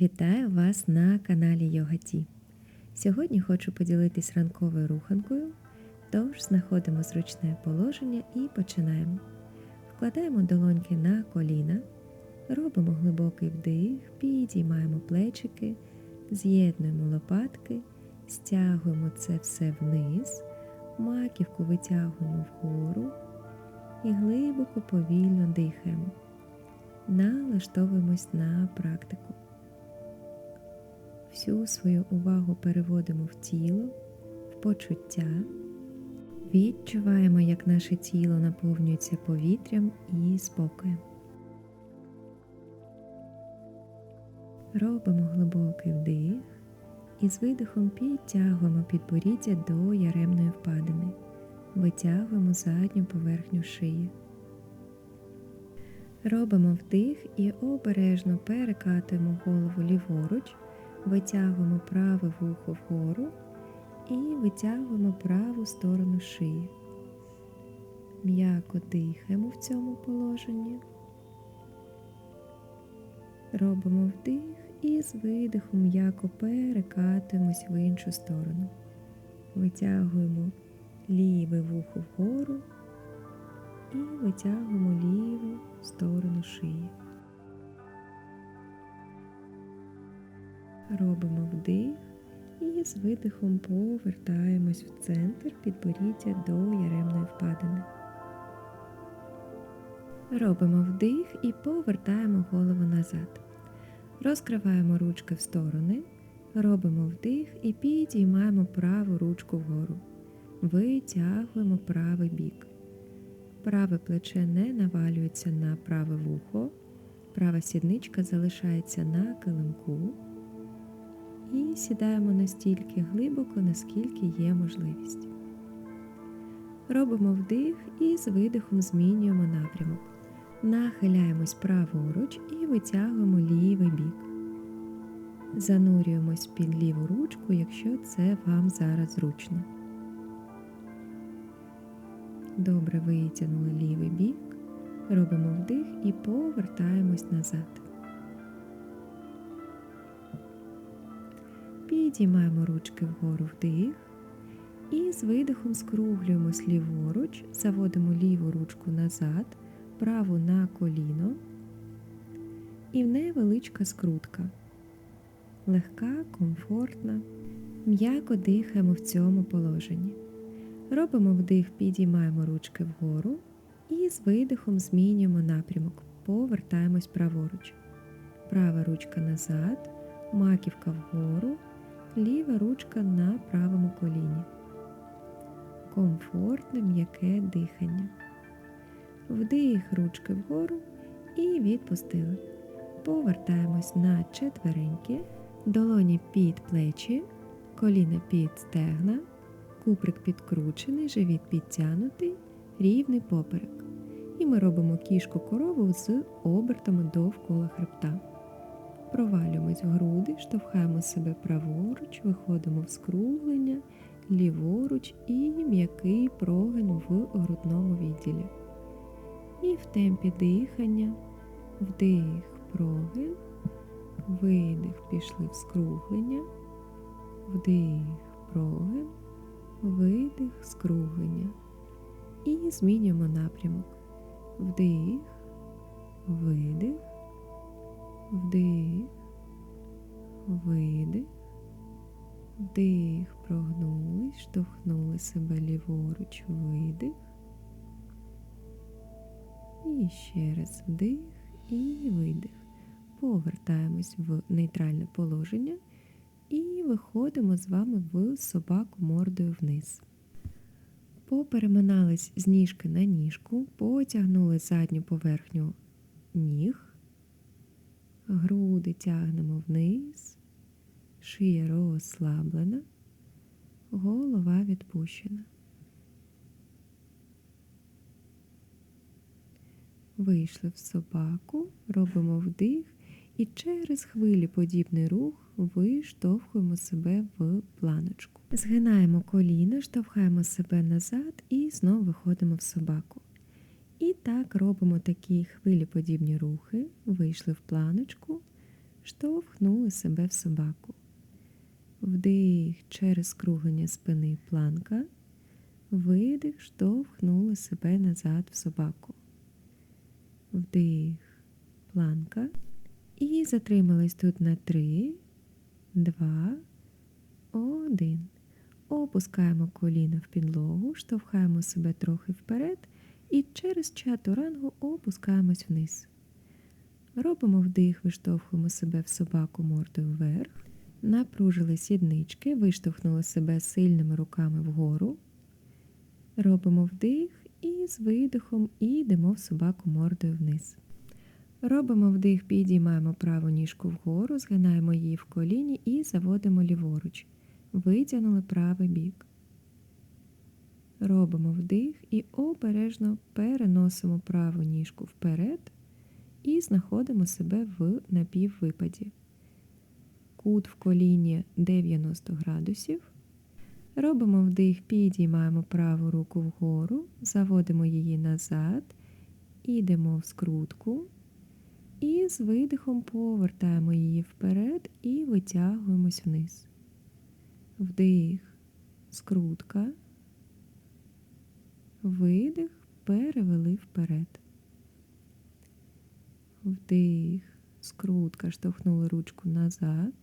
Вітаю вас на каналі Йога Ті. Сьогодні хочу поділитись ранковою руханкою, тож знаходимо зручне положення і починаємо. Вкладаємо долоньки на коліна, робимо глибокий вдих, підіймаємо плечики, з'єднуємо лопатки, стягуємо це все вниз, маківку витягуємо вгору і глибоко повільно дихаємо. Налаштовуємось на практику. Всю свою увагу переводимо в тіло, в почуття, відчуваємо, як наше тіло наповнюється повітрям і спокоєм. Робимо глибокий вдих і з видихом підтягуємо підборіддя до яремної впадини, витягуємо задню поверхню шиї. Робимо вдих і обережно перекатуємо голову ліворуч, витягуємо праве вухо вгору і витягуємо праву сторону шиї. М'яко дихаємо в цьому положенні. Робимо вдих і з видихом м'яко перекатуємось в іншу сторону. Витягуємо ліве вухо вгору і витягуємо ліву сторону шиї. Робимо вдих і з видихом повертаємось в центр підборіддя до яремної впадини. Робимо вдих і повертаємо голову назад. Розкриваємо ручки в сторони, робимо вдих і підіймаємо праву ручку вгору. Витягуємо правий бік. Праве плече не навалюється на праве вухо, права сідничка залишається на килимку. І сідаємо настільки глибоко, наскільки є можливість. Робимо вдих і з видихом змінюємо напрямок. Нахиляємось праворуч і витягуємо лівий бік. Занурюємось під ліву ручку, якщо це вам зараз зручно. Добре витягнули лівий бік, робимо вдих і повертаємось назад. Підіймаємо ручки вгору вдих і з видихом скруглюємось ліворуч, заводимо ліву ручку назад, праву на коліно і в невеличка скрутка. Легка, комфортна, м'яко дихаємо в цьому положенні. Робимо вдих, підіймаємо ручки вгору і з видихом змінюємо напрямок, повертаємось праворуч. Права ручка назад, маківка вгору, ліва ручка на правому коліні. Комфортне м'яке дихання. Вдих ручки вгору і відпустили. Повертаємось на четвереньки, долоні під плечі, коліна під стегна. Куприк підкручений, живіт підтягнутий, рівний поперек. І ми робимо кішку корову з обертами довкола хребта. Провалюємось в груди, штовхаємо себе праворуч, виходимо в скруглення, ліворуч і м'який прогин в грудному відділі. І в темпі дихання, вдих, прогин, видих, пішли в скруглення, вдих, прогин видих, скруглення. І змінюємо напрямок. Вдих, видих, вдих, видих, вдих, прогнулись, штовхнули себе ліворуч, видих. І ще раз вдих і видих. Повертаємось в нейтральне положення і виходимо з вами в собаку мордою вниз. Попереминались з ніжки на ніжку, потягнули задню поверхню ніг, груди тягнемо вниз, шия розслаблена, голова відпущена. Вийшли в собаку, робимо вдих і через хвилі подібний рух виштовхуємо себе в планочку. Згинаємо коліна, штовхаємо себе назад і знову виходимо в собаку. Так робимо такі хвилі подібні рухи, вийшли в планочку, штовхнули себе в собаку. Вдих через скруглення спини планка. Видих, штовхнули себе назад в собаку. Вдих, планка. І затримались тут на три, два, один. Опускаємо коліна в підлогу, штовхаємо себе трохи вперед і через чатурангу опускаємось вниз. Робимо вдих, виштовхуємо себе в собаку мордою вверх. Напружили сіднички, виштовхнули себе сильними руками вгору. Робимо вдих і з видихом йдемо в собаку мордою вниз. Робимо вдих, підіймаємо праву ніжку вгору, згинаємо її в коліні і заводимо ліворуч. Витягнули правий бік. Робимо вдих і обережно переносимо праву ніжку вперед і знаходимо себе в напіввипаді. Кут в коліні 90 градусів. Робимо вдих, підіймаємо праву руку вгору, заводимо її назад, ідемо в скрутку. І з видихом повертаємо її вперед і витягуємось вниз. Вдих, скрутка, видих, перевели вперед. Вдих, скрутка, штовхнули ручку назад.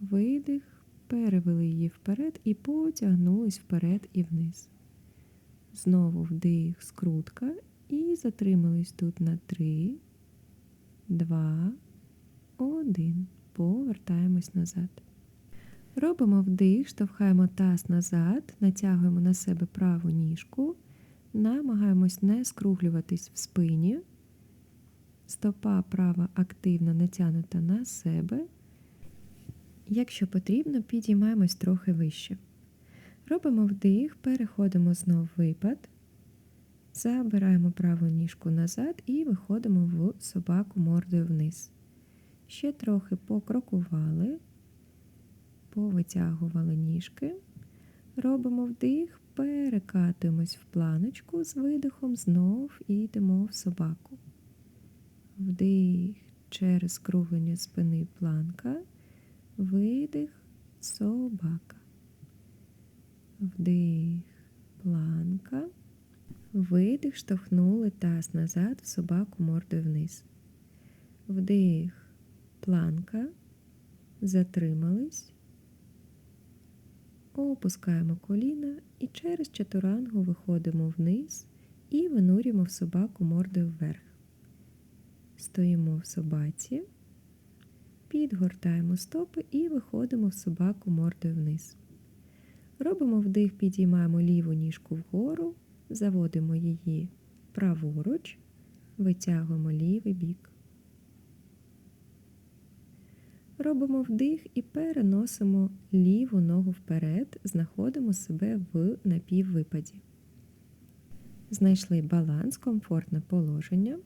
Видих, перевели її вперед і потягнулись вперед і вниз. Знову вдих, скрутка і затримались тут на 3, 2, 1. Повертаємось назад. Робимо вдих, штовхаємо таз назад, натягуємо на себе праву ніжку, намагаємось не скруглюватись в спині. Стопа права активно натягнута на себе. Якщо потрібно, підіймаємось трохи вище. Робимо вдих, переходимо знов випад. Забираємо праву ніжку назад і виходимо в собаку мордою вниз. Ще трохи покрокували, повитягували ніжки. Робимо вдих, перекатуємось в планочку з видихом, знов і йдемо в собаку. Вдих через скруглення спини планка, видих, собака. Вдих, планка. Видих, штовхнули таз назад в собаку мордою вниз. Вдих, планка, затримались, опускаємо коліна і через чатурангу виходимо вниз і винурюємо в собаку мордою вверх. Стоїмо в собаці, підгортаємо стопи і виходимо в собаку мордою вниз. Робимо вдих, підіймаємо ліву ніжку вгору, заводимо її праворуч, витягуємо лівий бік. Робимо вдих і переносимо ліву ногу вперед, знаходимо себе в напіввипаді. Знайшли баланс, комфортне положення.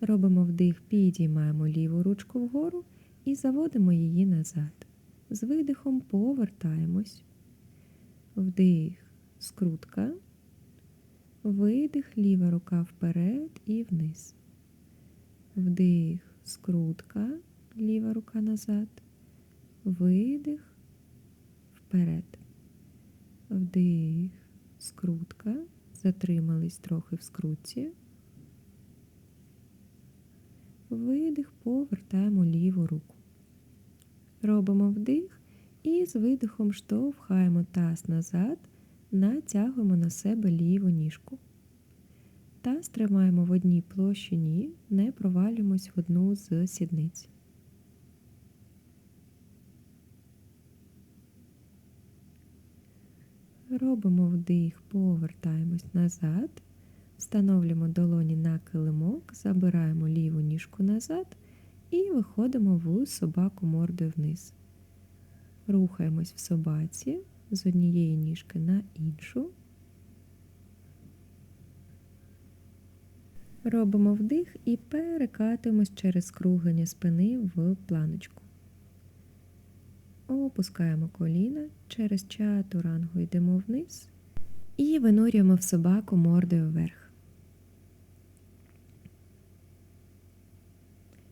Робимо вдих, підіймаємо ліву ручку вгору і заводимо її назад. З видихом повертаємось. Вдих, скрутка. Видих, ліва рука вперед і вниз. Вдих, скрутка, ліва рука назад. Видих, вперед. Вдих, скрутка. Затримались трохи в скрутці. Видих, повертаємо ліву руку. Робимо вдих і з видихом штовхаємо таз назад, натягуємо на себе ліву ніжку. Таз тримаємо в одній площині, не провалюємось в одну з сідниць. Робимо вдих, повертаємось назад, встановлюємо долоні на килимок, забираємо ліву ніжку назад і виходимо в собаку мордою вниз. Рухаємось в собаці з однієї ніжки на іншу. Робимо вдих і перекатуємось через круглення спини в планочку. Опускаємо коліна, через чатурангу йдемо вниз і винурюємо в собаку мордою вверх.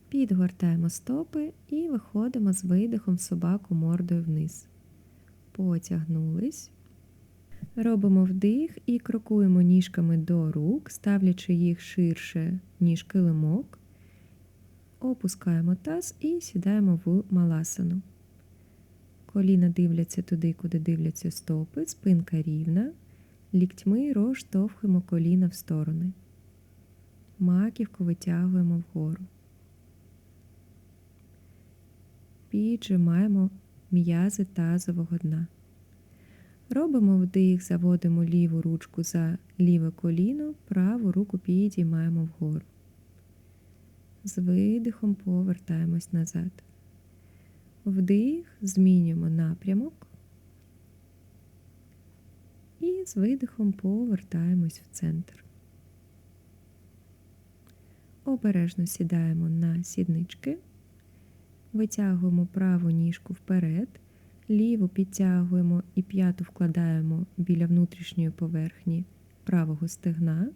Підгортаємо стопи і виходимо з видихом в собаку мордою вниз. Потягнулись. Робимо вдих і крокуємо ніжками до рук, ставлячи їх ширше, ніж килимок. Опускаємо таз і сідаємо в маласану. Коліна дивляться туди, куди дивляться стопи, спинка рівна. Ліктьми розштовхуємо коліна в сторони. Маківку витягуємо вгору. Піджимаємо м'язи тазового дна. Робимо вдих, заводимо ліву ручку за ліве коліно, праву руку підіймаємо вгору. З видихом повертаємось назад. Вдих, змінюємо напрямок. І з видихом повертаємось в центр. Обережно сідаємо на сіднички, витягуємо праву ніжку вперед, ліву підтягуємо і п'яту вкладаємо біля внутрішньої поверхні правого стегна.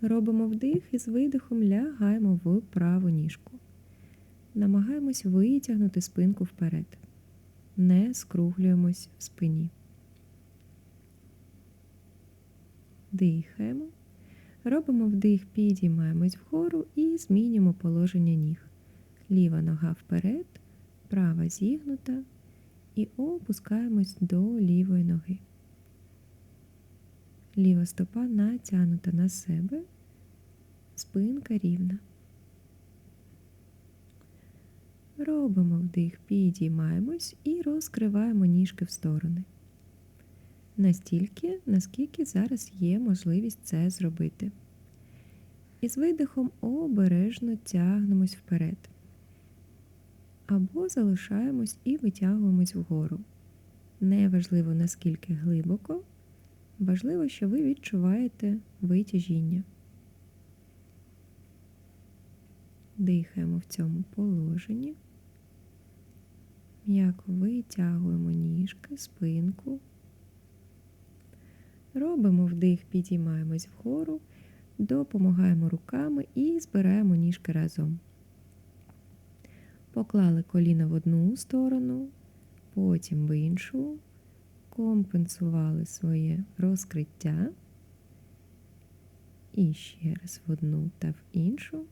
Робимо вдих і з видихом лягаємо в праву ніжку. Намагаємось витягнути спинку вперед. Не скруглюємось в спині. Дихаємо. Робимо вдих, підіймаємось вгору і змінюємо положення ніг. Ліва нога вперед, права зігнута і опускаємось до лівої ноги. Ліва стопа натягнута на себе, спинка рівна. Робимо вдих, підіймаємось і розкриваємо ніжки в сторони. Настільки, наскільки зараз є можливість це зробити. І з видихом обережно тягнемось вперед. Або залишаємось і витягуємось вгору. Неважливо наскільки глибоко, важливо, що ви відчуваєте витяжіння. Дихаємо в цьому положенні. М'яко витягуємо ніжки, спинку. Робимо вдих, підіймаємось вгору, допомагаємо руками і збираємо ніжки разом. Поклали коліна в одну сторону, потім в іншу, компенсували своє розкриття. І ще раз в одну та в іншу.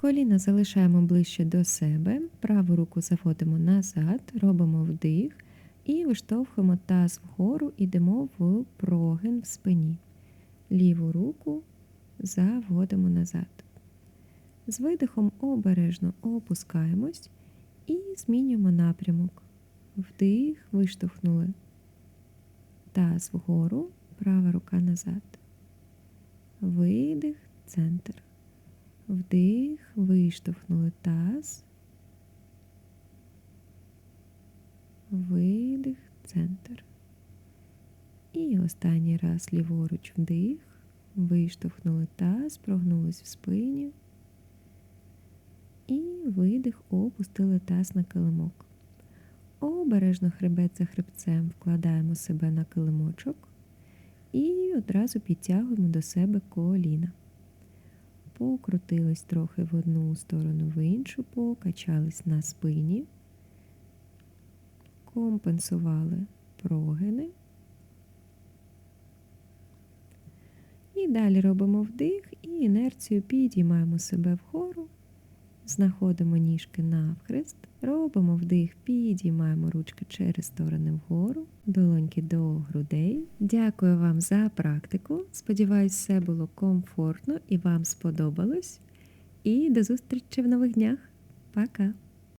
Коліна залишаємо ближче до себе, праву руку заводимо назад, робимо вдих і виштовхуємо таз вгору, йдемо в прогин в спині. Ліву руку заводимо назад. З видихом обережно опускаємось і змінюємо напрямок. Вдих, виштовхнули таз вгору, права рука назад. Видих, центр. Вдих, виштовхнули таз. Видих, центр. І останній раз ліворуч вдих, виштовхнули таз, прогнулись в спині. І видих, опустили таз на килимок. Обережно хребет за хребцем вкладаємо себе на килимочок і одразу підтягуємо до себе коліна. Покрутились трохи в одну сторону, в іншу, покачались на спині, компенсували прогини. І далі робимо вдих і інерцію підіймаємо себе вгору, знаходимо ніжки навхрест, робимо вдих, підіймаємо ручки через сторони вгору, долоньки до грудей. Дякую вам за практику. Сподіваюсь, все було комфортно і вам сподобалось. І до зустрічі в нових днях. Пока!